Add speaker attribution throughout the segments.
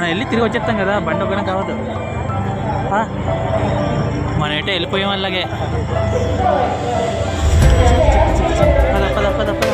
Speaker 1: మనం వెళ్ళి తిరిగి వచ్చేస్తాం కదా బండి ఒక్కనే కావద్దు. మనం ఎటే వెళ్ళిపోయాం అలాగే పద పద పద.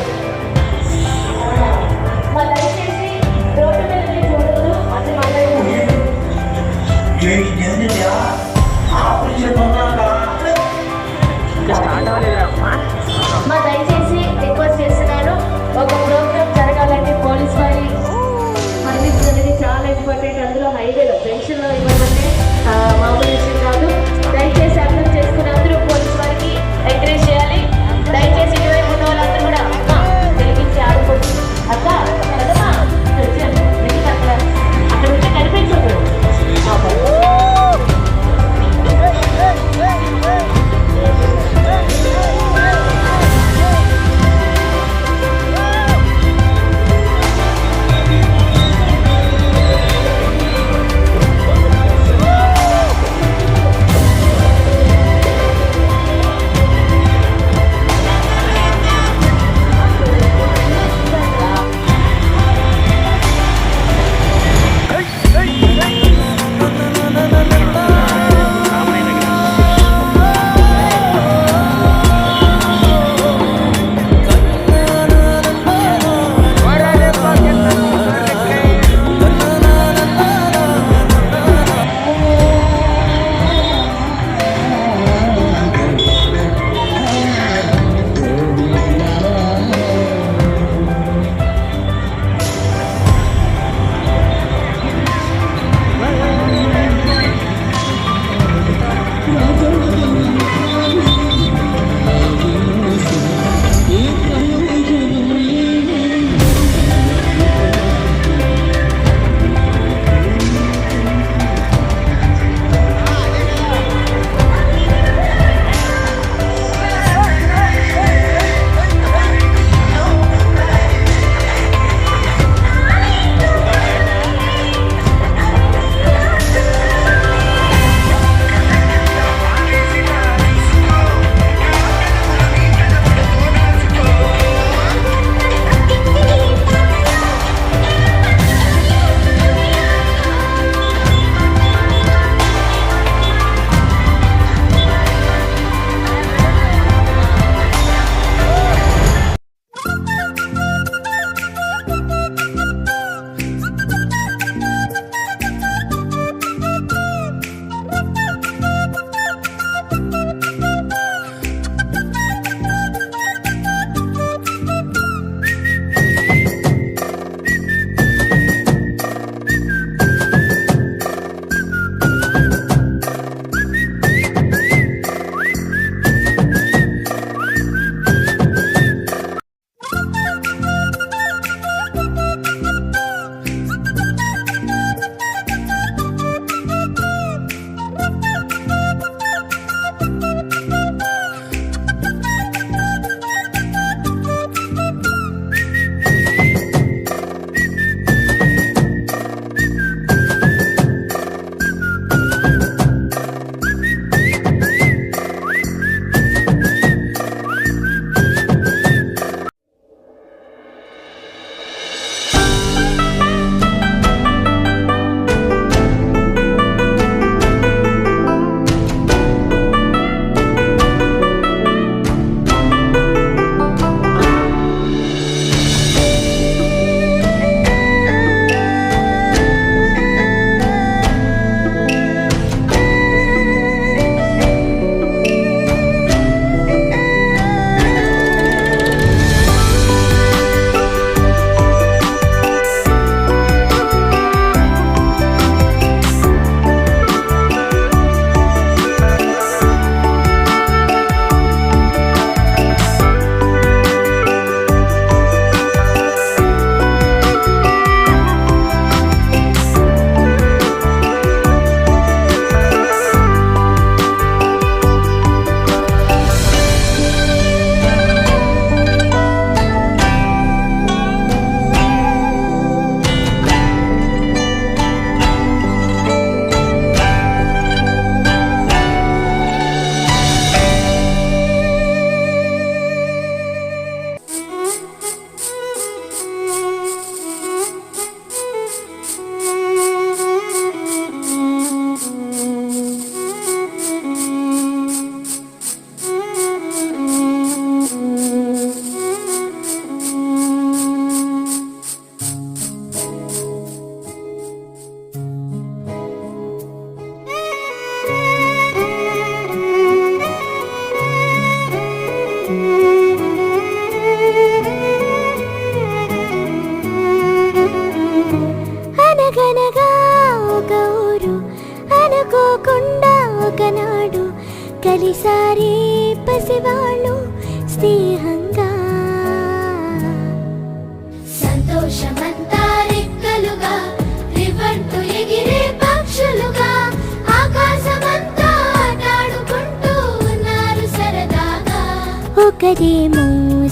Speaker 2: ఒకరేమో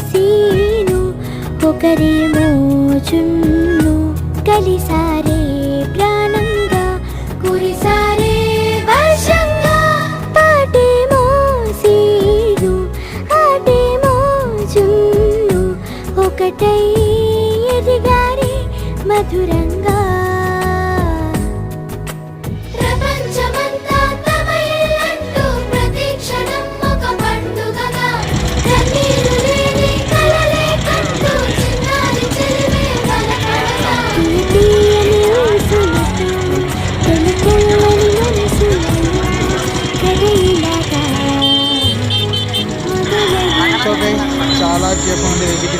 Speaker 2: సీను ఒకరేమో చున్ను కలిసారే ప్రాణంగా కురిసారే వర్షంగా. పాటేమో సీను ఆటేమో చున్ను ఒకటై ఎదిగారే మధురంగా.
Speaker 3: చాలా సేపు నుండి వెతికి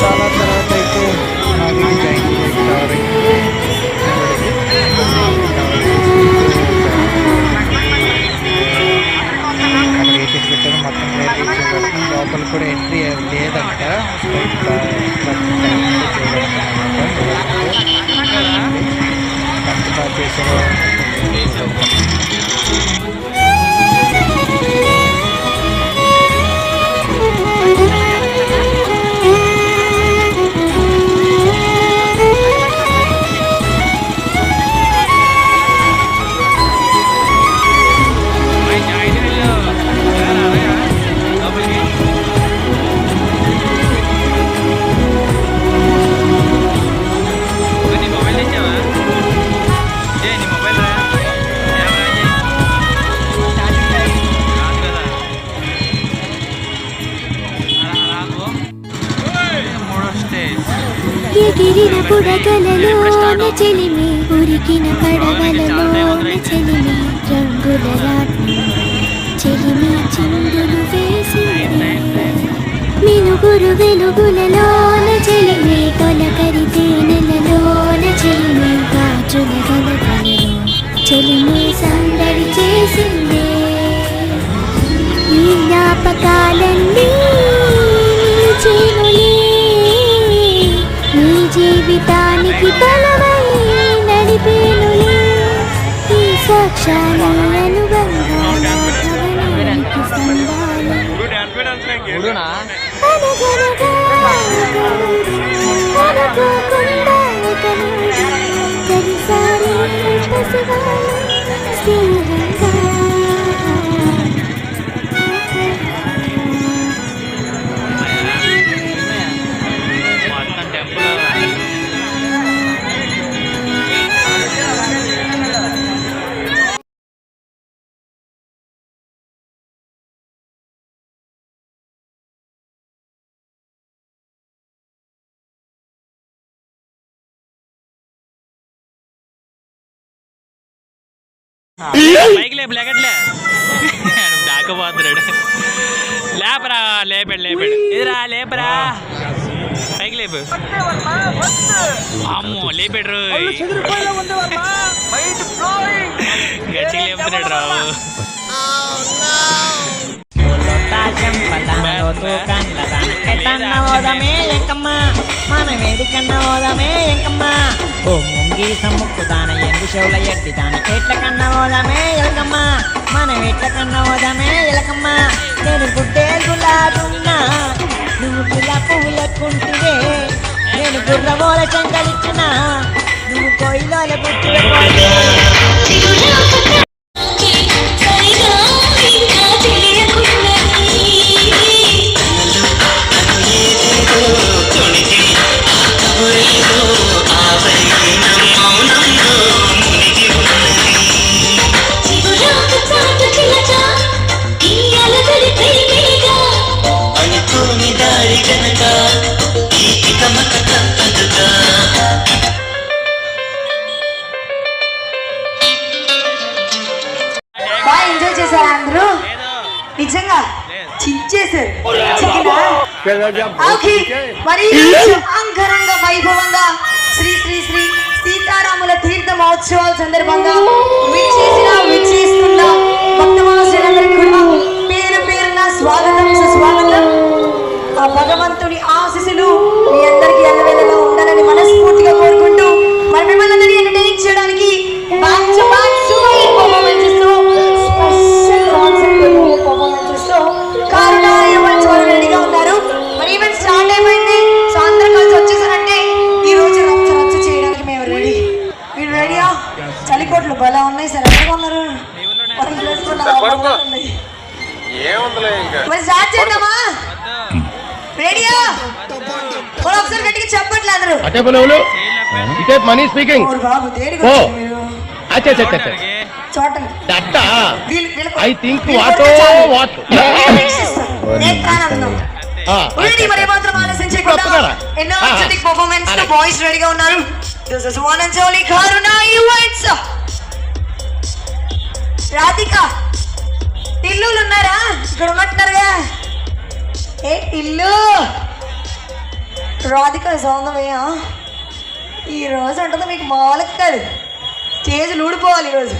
Speaker 3: చాలా తర్వాత అయితే నాకు జాయిన్ పెట్టారు మొత్తం లోపల కూడా ఎంట్రీ లేదంట ఇట్లా
Speaker 2: చెలిమి ఉరికిన పడవలలోన చెలిమి రంగుల రాట్నం చెలిమి చిందులు వేసింది మినుగురు వెలుగులలోన చెలిమి తొలకరి తేనెలలోన చెలిమి గాజుల గలగలలో చెలిమి సందడి చేసిందే. ఈ జ్ఞాపకాలన్నీ సాక్ష్యాలు అనుబంధాల భవనానికి స్తంభాలు
Speaker 1: పైకి లేపు లేకట్లే. దాకపోతున్నాడు లేపరా లేపాడు లేపాడు. ఎదురా లేపరా. పైకి లేపు. అమ్మో లేపాడు గట్టిగా లేపుతున్నాడు రావు.
Speaker 4: ఎట్టన్న ఓదమే ఎంకమ్మ. మన వేడికన్న ఓదమే ఎంకమ్మ. ఓ ముంగి సమ్ముక్కు దాన ఎడ్డి దాని ఎట్ల కన్న ఓదమే ఎలకమ్మ. మన ఎట్ల కన్న ఓదమే ఎలకమ్మ. నేను గుడ్డే గులాదున్నా నువ్వు పిల్ల పువ్వులెక్కుంటివే నేను గుర్రబోల చెంగలిచ్చిన నువ్వు కోయిలోల పుట్టిన
Speaker 5: నిజంగా మరి అంగరంగ వైభవంగా శ్రీ శ్రీ శ్రీ సీతారాముల తీర్థ మహోత్సవాల సందర్భంగా విచ్చేసిన విచ్చేస్తున్న భక్తవాసులందరికీ కూడా పేరు పేరున స్వాగతం. వేసుకున్న ఉన్నాయి. మరి స్టార్ట్ చేద్దామా రెడీయా మరి ఒకసారి గట్టిగా చెప్పట్లే అందరూ
Speaker 6: అటే బలవులు ఇటే మనీ స్పీకింగ్
Speaker 5: ఓరు బాబు దేనికి
Speaker 6: ఓ.
Speaker 5: వచ్చారు మీరు
Speaker 6: అచ్చా అచ్చా అచ్చా
Speaker 5: చూడండి
Speaker 6: దట్ట
Speaker 5: వీళ్ళు- వీళ్ళకు-
Speaker 6: ఐ థింక్
Speaker 5: వీళ్ళు
Speaker 6: వాట్
Speaker 5: కొడితే చాలు.
Speaker 6: వాట్
Speaker 5: వీక్షిస్తారు. నేత్రానందం. Ready మరి ఏమాత్రం ఆలోచించకుండా
Speaker 6: తప్పకుండా.
Speaker 5: ఎన్నో
Speaker 6: ఆహా.
Speaker 5: అత్యధిక పర్ఫార్మెన్స్తో
Speaker 6: అలాగే.
Speaker 5: బాయ్స్ రెడీగా ఉన్నారు this is one and only Karuna events Radhika టిల్లులు ఉన్నారా? ఇక్కడ ఉన్నట్టున్నారుగా. ఏ టిల్లు? రాధిక సౌందమయ్యా ఈరోజు అంటుంది మీకు మామూలుగా కాదు స్టేజ్ ఊడిపోవాలి ఈరోజు.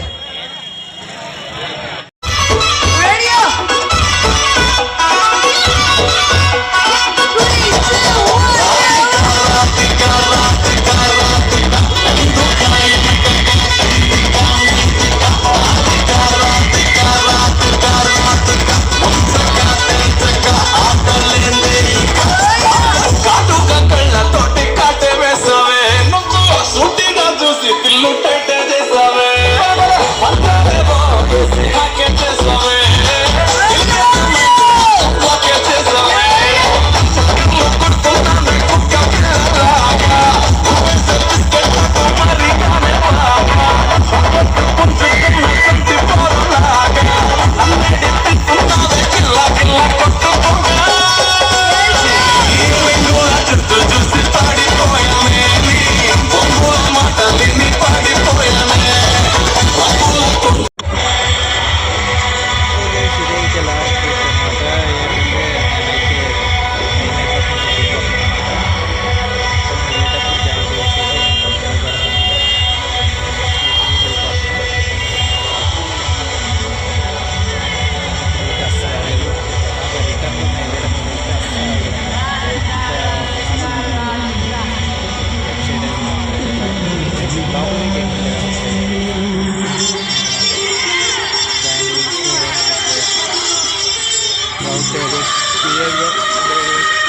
Speaker 3: হবে।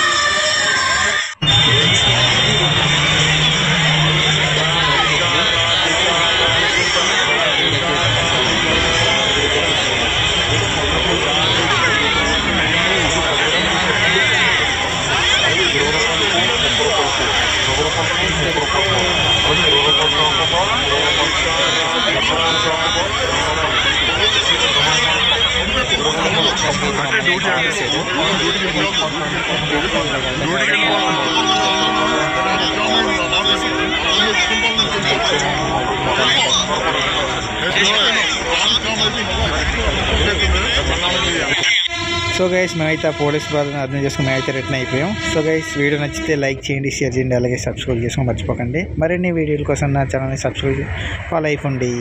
Speaker 3: సో గైస్ మేమైతే ఆ పోలీస్ వాళ్ళని అర్థం చేసుకుని మేమైతే రిటర్న్ అయిపోయాం సో గైస్ వీడియో నచ్చితే లైక్ చేయండి షేర్ చేయండి అలాగే సబ్స్క్రైబ్ చేసుకొని మర్చిపోకండి మరిన్ని వీడియోల కోసం నా ఛానల్ని సబ్స్క్రైబ్ ఫాలో అయిపోండి